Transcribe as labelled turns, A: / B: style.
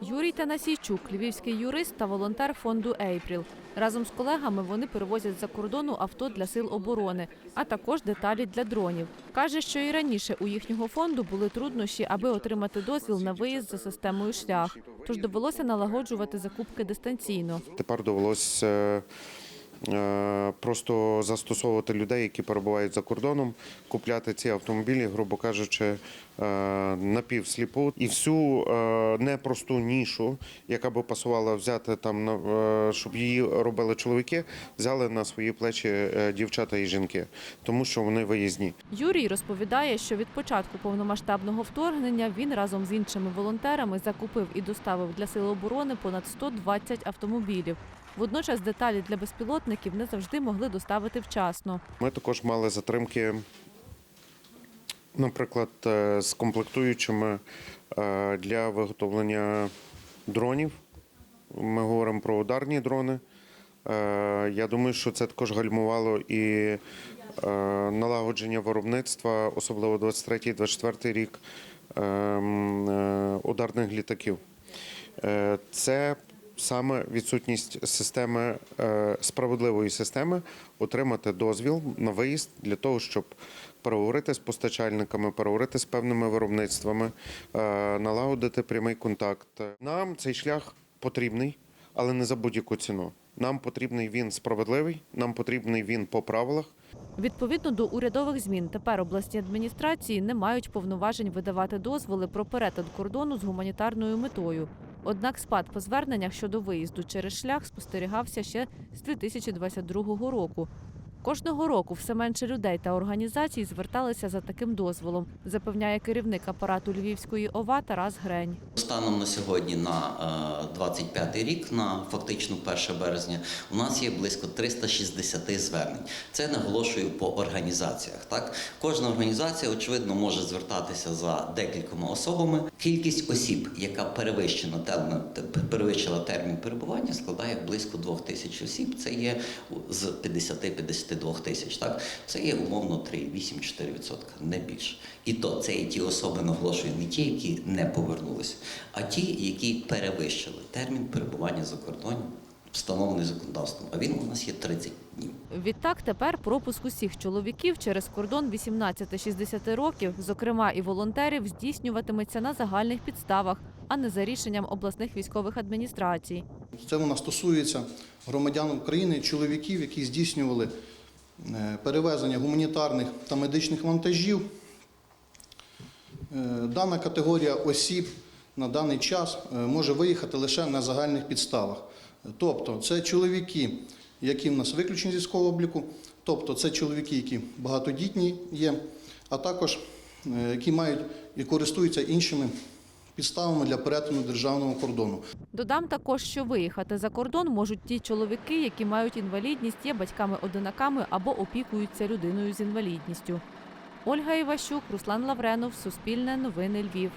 A: Юрій Танасійчук, львівський юрист та волонтер фонду Ейпріл. Разом з колегами вони перевозять за кордону авто для сил оборони, а також деталі для дронів. Каже, що і раніше у їхнього фонду були труднощі, аби отримати дозвіл на виїзд за системою шлях. Тож довелося налагоджувати закупки дистанційно.
B: Тепер довелося е, просто застосовувати людей, які перебувають за кордоном, купляти ці автомобілі, грубо кажучи, е, напівсліпу. І всю е, непросту нішу, яка би пасувала взяти там, е, щоб її робили чоловіки, взяли на свої плечі е, дівчата і жінки, тому що вони виїзні.
A: Юрій розповідає, що від початку повномасштабного вторгнення він разом з іншими волонтерами закупив і доставив для сил оборони понад 120 автомобілів. Водночас деталі для безпілотників не завжди могли доставити вчасно.
B: Ми також мали затримки, наприклад, е, з комплектуючими е, для виготовлення дронів. Ми говоримо про ударні дрони. Е, Я думаю, що це також гальмувало і налагодження виробництва, особливо 23-24 рік е, м, е, ударних літаків. Це саме відсутність системи е, справедливої системи отримати дозвіл на виїзд для того, щоб переговорити з постачальниками, переговорити з певними виробництвами, е, налагодити прямий контакт. Нам цей шлях потрібний, але не за будь-яку ціну. Нам потрібний він справедливий, нам потрібний він по правилах.
A: Відповідно до урядових змін, тепер обласні адміністрації не мають повноважень видавати дозволи про перетин кордону з гуманітарною метою. Однак спад по зверненнях щодо виїзду через шлях спостерігався ще з 2022 року. Кожного року все менше людей та організацій зверталися за таким дозволом, запевняє керівник апарату Львівської ОВА Тарас Грень.
C: Станом на сьогодні, на 25 рік, на фактично 1 березня, у нас є близько 360 звернень. Це наголошую по організаціях. Так, кожна організація, очевидно, може звертатися за декількома особами. Кількість осіб, яка перевищена термін- перевищила термін перебування, складає близько 2 тисяч осіб. Це є з 50-52 тисяч. Так, це є умовно 3,8-4%, не більше. І то це є ті особи, наголошую, не ті, які не повернулися, а ті, які перевищили термін перебування за кордоном, встановлений законодавством. А він у нас є 30 днів.
A: Відтак тепер пропуск усіх чоловіків через кордон 18-60 років, зокрема і волонтерів, здійснюватиметься на загальних підставах, а не за рішенням обласних військових адміністрацій.
D: Це вона стосується громадян України, чоловіків, які здійснювали перевезення гуманітарних та медичних вантажів. Е, Дана категорія осіб на даний час е, може виїхати лише на загальних підставах. Тобто це чоловіки, які в нас виключені з військового обліку, тобто це чоловіки, які багатодітні є, а також е, які мають і користуються іншими підставами для перетину державного кордону.
A: Додам також, що виїхати за кордон можуть ті чоловіки, які мають інвалідність, є батьками-одинаками або опікуються людиною з інвалідністю. Ольга Іващук, Руслан Лавренов, Суспільне новини Львів.